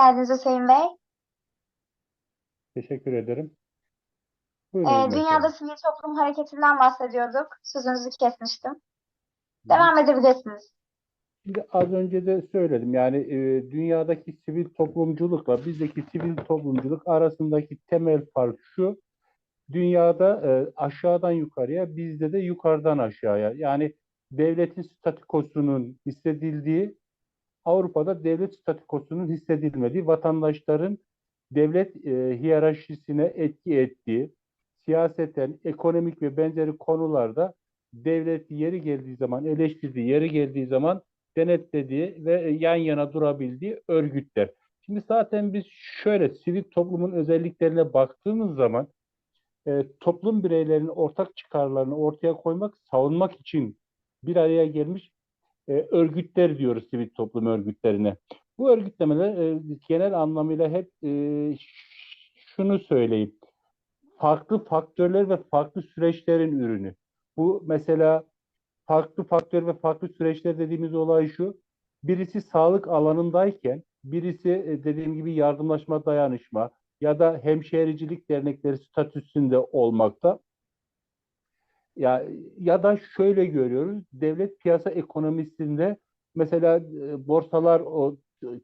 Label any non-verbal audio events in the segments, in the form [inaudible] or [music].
geldiniz Hüseyin Bey. Teşekkür ederim. Ee, Buyurun Mete dünyada sivil toplum hareketinden bahsediyorduk. Sözünüzü kesmiştim. Devam edebilirsiniz. Şimdi az önce de söyledim. Yani e, dünyadaki sivil toplumculukla bizdeki sivil toplumculuk arasındaki temel fark şu. Dünyada e, aşağıdan yukarıya, bizde de yukarıdan aşağıya. Yani devletin statikosunun hissedildiği, Avrupa'da devlet statikosunun hissedilmediği, vatandaşların devlet e, hiyerarşisine etki ettiği, siyaseten, ekonomik ve benzeri konularda devlet yeri geldiği zaman eleştirdiği, yeri geldiği zaman denetlediği ve yan yana durabildiği örgütler. Şimdi zaten biz şöyle sivil toplumun özelliklerine baktığımız zaman e, toplum bireylerinin ortak çıkarlarını ortaya koymak, savunmak için bir araya gelmiş e, örgütler diyoruz sivil toplum örgütlerine. Bu örgütlemeler e, genel anlamıyla hep e, şunu söyleyeyim. Farklı faktörler ve farklı süreçlerin ürünü. Bu mesela farklı faktör ve farklı süreçler dediğimiz olay şu. Birisi sağlık alanındayken, birisi e, dediğim gibi yardımlaşma dayanışma ya da hemşehricilik dernekleri statüsünde olmakta. Ya ya da şöyle görüyoruz. Devlet piyasa ekonomisinde mesela e, borsalar o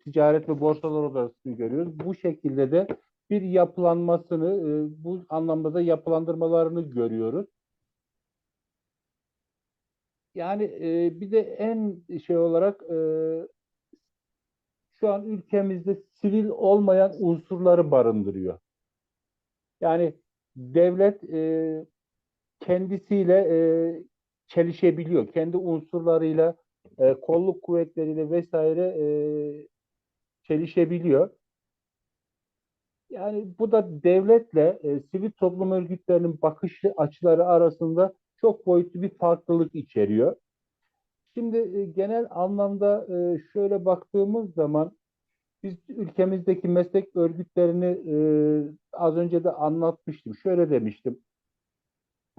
ticaret ve borsalar odasını görüyoruz. Bu şekilde de bir yapılanmasını e, bu anlamda da yapılandırmalarını görüyoruz. Yani e, bir de en şey olarak şu an ülkemizde sivil olmayan unsurları barındırıyor. Yani devlet e, kendisiyle e, çelişebiliyor. Kendi unsurlarıyla, e, kolluk kuvvetleriyle vesaire e, çelişebiliyor. Yani bu da devletle e, sivil toplum örgütlerinin bakış açıları arasında çok boyutlu bir farklılık içeriyor. Şimdi e, genel anlamda e, şöyle baktığımız zaman biz ülkemizdeki meslek örgütlerini e, az önce de anlatmıştım. Şöyle demiştim.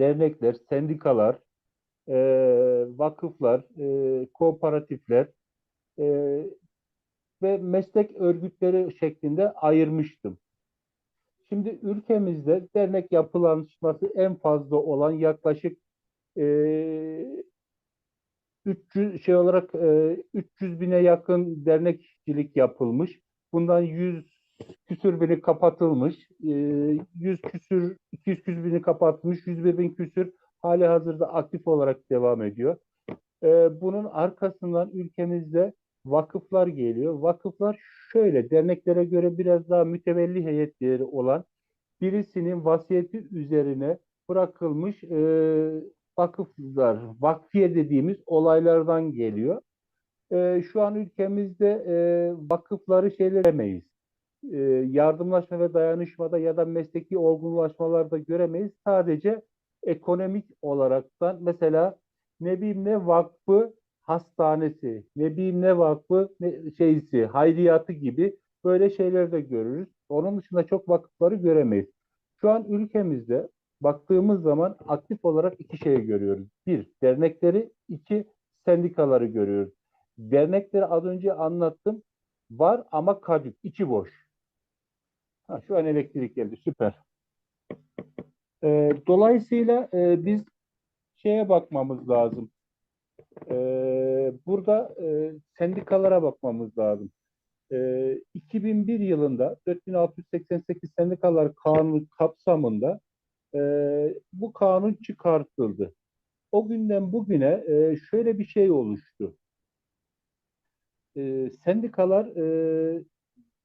Dernekler, sendikalar, e, vakıflar, e, kooperatifler e, ve meslek örgütleri şeklinde ayırmıştım. Şimdi ülkemizde dernek yapılanması en fazla olan yaklaşık e, 300 şey olarak e, 300 bine yakın dernekçilik yapılmış. Bundan 100 küsür bini kapatılmış. E, 100 küsür 200 küsür bini kapatmış. 101 bin küsür hali hazırda aktif olarak devam ediyor. E, bunun arkasından ülkemizde vakıflar geliyor. Vakıflar şöyle derneklere göre biraz daha mütevelli heyetleri olan birisinin vasiyeti üzerine bırakılmış e, vakıflar, vakfiye dediğimiz olaylardan geliyor. E, şu an ülkemizde e, vakıfları şeyler. E, yardımlaşma ve dayanışmada ya da mesleki olgunlaşmalarda göremeyiz. Sadece ekonomik olaraktan mesela ne bileyim ne vakfı hastanesi, ne bileyim ne vakfı ne şeysi, hayriyatı gibi böyle şeyler de görürüz. Onun dışında çok vakıfları göremeyiz. Şu an ülkemizde baktığımız zaman aktif olarak iki şey görüyoruz. Bir, dernekleri, iki, sendikaları görüyoruz. Dernekleri az önce anlattım. Var ama kadük, içi boş. Ha, şu an elektrik geldi, süper. Ee, dolayısıyla e, biz şeye bakmamız lazım. Ee, burada e, sendikalara bakmamız lazım. Ee, 2001 yılında 4688 Sendikalar Kanunu kapsamında e, bu kanun çıkartıldı. O günden bugüne e, şöyle bir şey oluştu. E, sendikalar e,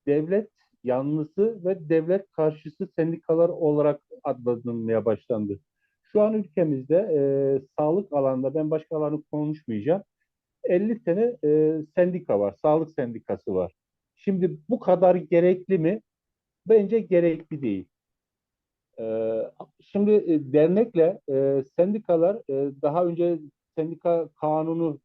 devlet yanlısı ve devlet karşısı sendikalar olarak adlandırılmaya başlandı. Şu an ülkemizde e, sağlık alanında ben başka alanı konuşmayacağım. 50 tane e, sendika var, sağlık sendikası var. Şimdi bu kadar gerekli mi? Bence gerekli değil. Ee, şimdi e, dernekle e, sendikalar e, daha önce sendika kanunu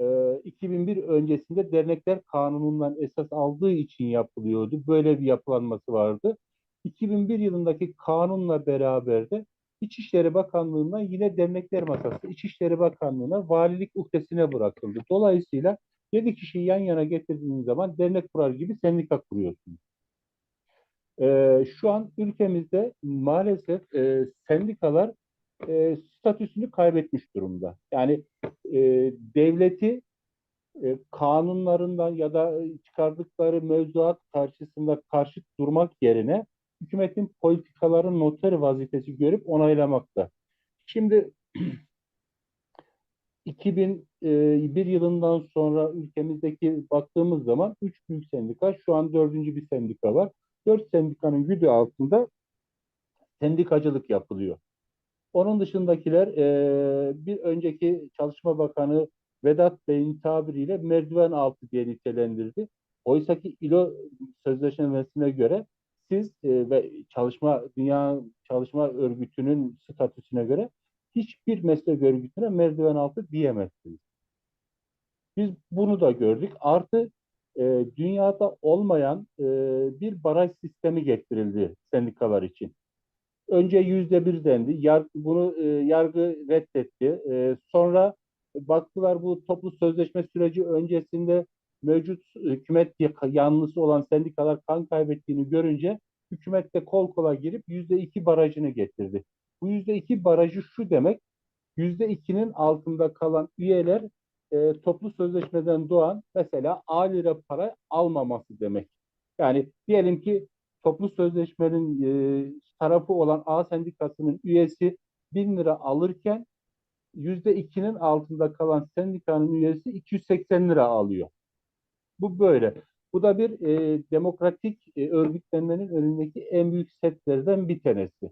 e, 2001 öncesinde dernekler kanunundan esas aldığı için yapılıyordu. Böyle bir yapılanması vardı. 2001 yılındaki kanunla beraber de İçişleri Bakanlığı'ndan yine dernekler masası İçişleri Bakanlığı'na valilik uhdesine bırakıldı. Dolayısıyla Yedi kişiyi yan yana getirdiğiniz zaman dernek kurar gibi sendika kuruyorsunuz. Ee, şu an ülkemizde maalesef e, sendikalar e, statüsünü kaybetmiş durumda. Yani e, devleti e, kanunlarından ya da çıkardıkları mevzuat karşısında karşıt durmak yerine hükümetin politikaların noter vazifesi görüp onaylamakta. Şimdi [clears throat] 2001 yılından sonra ülkemizdeki baktığımız zaman üç büyük sendika, şu an dördüncü bir sendika var. Dört sendikanın güdü altında sendikacılık yapılıyor. Onun dışındakiler e, bir önceki Çalışma Bakanı Vedat Bey'in tabiriyle merdiven altı diye nitelendirdi. Oysa ki ILO sözleşmesine göre siz e, ve çalışma Dünya Çalışma Örgütü'nün statüsüne göre hiçbir meslek örgütüne merdiven altı diyemezsiniz. Biz bunu da gördük. Artı e, dünyada olmayan e, bir baraj sistemi getirildi sendikalar için. Önce yüzde bir dendi. Yar, bunu e, yargı reddetti. E, sonra baktılar bu toplu sözleşme süreci öncesinde mevcut hükümet yanlısı olan sendikalar kan kaybettiğini görünce hükümet de kol kola girip yüzde iki barajını getirdi. Bu yüzde iki barajı şu demek, yüzde ikinin altında kalan üyeler e, toplu sözleşmeden doğan mesela A lira para almaması demek. Yani diyelim ki toplu sözleşmenin e, tarafı olan A sendikasının üyesi 1000 lira alırken yüzde ikinin altında kalan sendikanın üyesi 280 lira alıyor. Bu böyle. Bu da bir e, demokratik e, örgütlenmenin önündeki en büyük setlerden bir tanesi.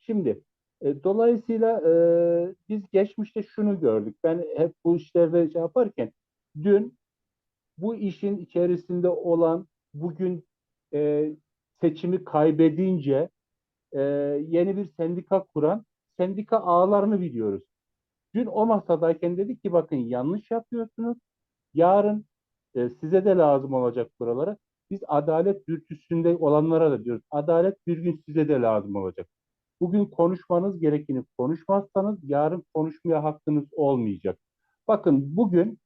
Şimdi e, dolayısıyla e, biz geçmişte şunu gördük. Ben hep bu işlerde şey yaparken dün bu işin içerisinde olan bugün e, seçimi kaybedince e, yeni bir sendika kuran sendika ağlarını biliyoruz. Dün o masadayken dedik ki bakın yanlış yapıyorsunuz. Yarın e, size de lazım olacak buralara. Biz adalet dürtüsünde olanlara da diyoruz. Adalet bir gün size de lazım olacak. Bugün konuşmanız gerekeni konuşmazsanız yarın konuşmaya hakkınız olmayacak. Bakın bugün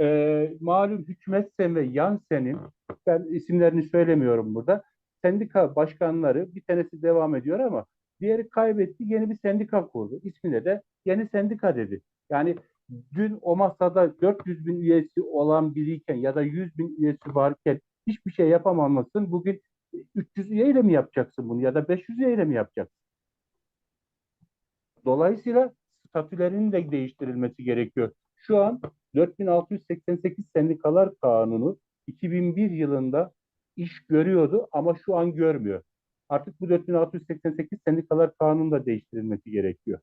e, malum hükümet ve Yansen'in ben isimlerini söylemiyorum burada. Sendika başkanları bir tanesi devam ediyor ama diğeri kaybetti yeni bir sendika kurdu. İsmine de yeni sendika dedi. Yani dün o masada 400 bin üyesi olan biriyken ya da 100 bin üyesi varken hiçbir şey yapamamasın. Bugün 300 üyeyle mi yapacaksın bunu ya da 500 üyeyle mi yapacaksın? Dolayısıyla statülerinin de değiştirilmesi gerekiyor. Şu an 4688 Sendikalar Kanunu 2001 yılında iş görüyordu ama şu an görmüyor. Artık bu 4688 Sendikalar Kanunu da değiştirilmesi gerekiyor.